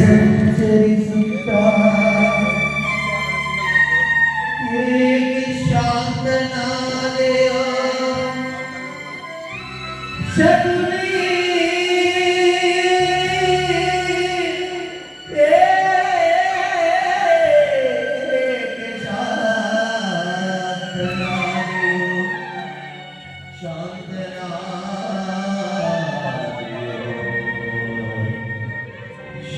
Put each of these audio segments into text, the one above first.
ಸಂಚರಿಸುತ್ತ ಶಾಂತನಾ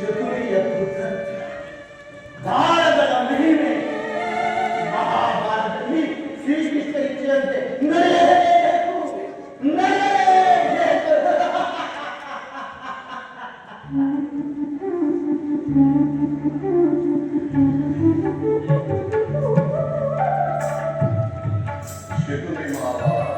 ಶಕುನಿಯ ಪುತ್ರ ಭಾರತದ ಮಹಿಮೆ ಮಹಾಭಾರತದಲ್ಲಿ ಶ್ರೀಕೃಷ್ಣ ಇಚ್ಛೆಯಂತೆ ಶಕುನಿ ಮಹಾಭಾರತ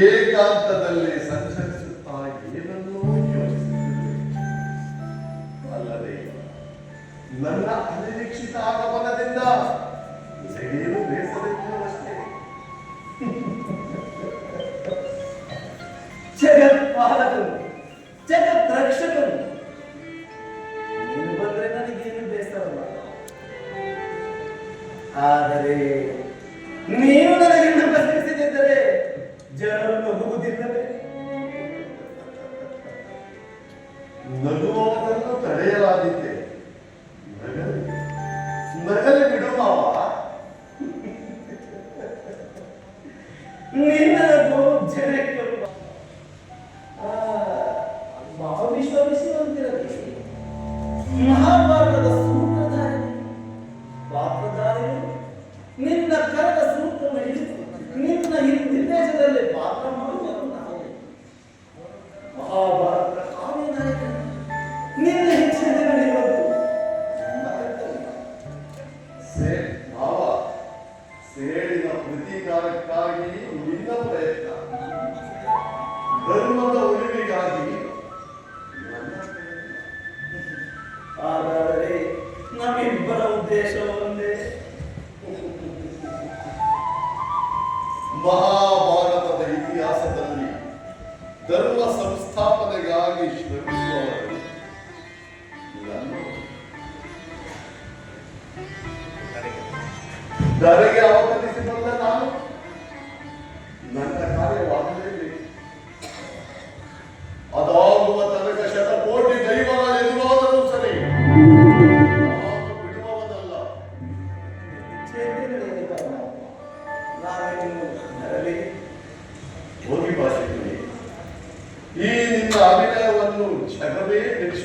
ಏಕಾಂತದಲ್ಲಿ ಸಂಚರಿಸುತ್ತಾ ಏನನ್ನೂ ಯೋಚಿಸುತ್ತಿದೆ ಅಲ್ಲದೆ ನನ್ನ ಅನಿರೀಕ್ಷಿತ ಆಗಮನದಿಂದ ಏನು ಬೇಸರಕ್ಕೆ ನಗುವವರನ್ನು ತಡೆಯಲಾದೀತೆ ನಗಲು ಬಿಡು ಮಾವ. ನಿನ್ನ ನಗು ಜನ ಮಾವ ವಿಶ್ವವಿಸಿ ಧರ್ಮದ ಉಳಿವಿಗಾಗಿ ಆದರೆ ನಮ್ಮಿಬ್ಬರ ಉದ್ದೇಶ ಒಂದೇ. ಮಹಾಭಾರತದ ಇತಿಹಾಸದಲ್ಲಿ ಧರ್ಮ ಸಂಸ್ಥಾಪನೆಗಾಗಿ ಶ್ರಮಿಸುವವರು ಧರೆಗೆ também, eles